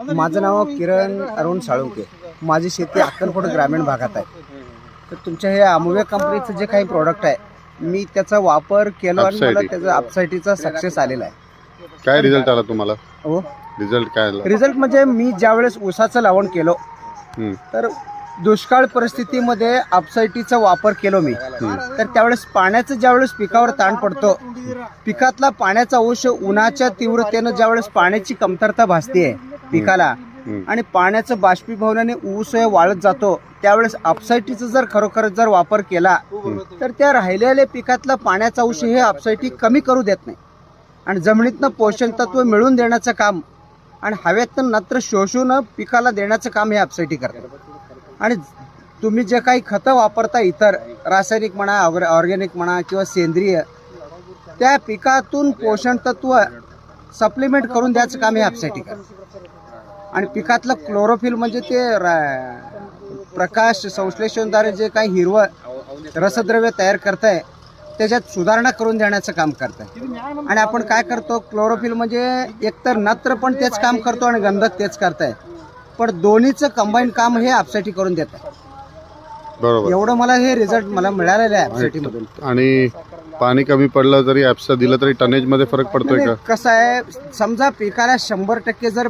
माझं नाव किरण अरुण साळुंके. माझी शेती अक्कलकोट ग्रामीण भागात आहे. तर तुमच्या हे अमूव्य कंपनीचं जे काही प्रोडक्ट आहे मी त्याचा वापर केला आणि मला. त्याचा अपसाईटीचा सक्सेस आलेला आहे. काय रिझल्ट आला तुम्हाला? हो? रिझल्ट काय आला? रिझल्ट म्हणजे मी ज्यावेळेस ऊसाचं लावण केलं हम्म, तर दुष्काळ परिस्थितीमध्ये अपसाईटीचा वापर केलो मी. तर त्यावेळेस पाण्याचं ज्यावेळेस पिकावर ताण पडतो पिकातला पाण्याचा अंश उन्हाच्या तीव्रतेनं ज्यावेळेस पाण्याची कमतरता भासते पिकाला. आणि पाण्याचं बाष्पीभवनाने ऊस हे वाळत जातो त्यावेळेस अपसाईटीचा जर खरोखर जर वापर केला तर त्या राहिलेल्या पिकातला पाण्याचा अंश हे अपसाईटी कमी करू देत नाही. आणि जमिनीतनं पोषण तत्व मिळवून देण्याचं काम आणि हवेतनं नत्र शोषून पिकाला देण्याचं काम हे अपसाईटी करतात. आणि तुम्ही जे काही खतं वापरता इतर रासायनिक म्हणा ऑर्गॅनिक म्हणा किंवा सेंद्रिय त्या पिकातून पोषण तत्व सप्लिमेंट करून द्यायचं काम हे करतात आणि पिकातलं क्लोरोफिल म्हणजे ते प्रकाश संश्लेषणद्वारे जे काही हिरवं रसद्रव्य तयार करताय त्याच्यात सुधारणा करून देण्याचं काम करताय. आणि आपण काय करतो क्लोरोफिल म्हणजे एकतर नत्र पण तेच काम करतो आणि गंधक तेच करताय. पण दोन्हीचं कंबाईन काम हे अपसाईटी करून देत आहे बरोबर. एवढं मला हे रिझल्ट मला मिळालेलं आहे आणि पाणी कमी पडलं जरी ॲप्सचा दिलं तरी टनेजमध्ये फरक पडतोय का? कसं आहे समजा पिकाला शंभर टक्के जर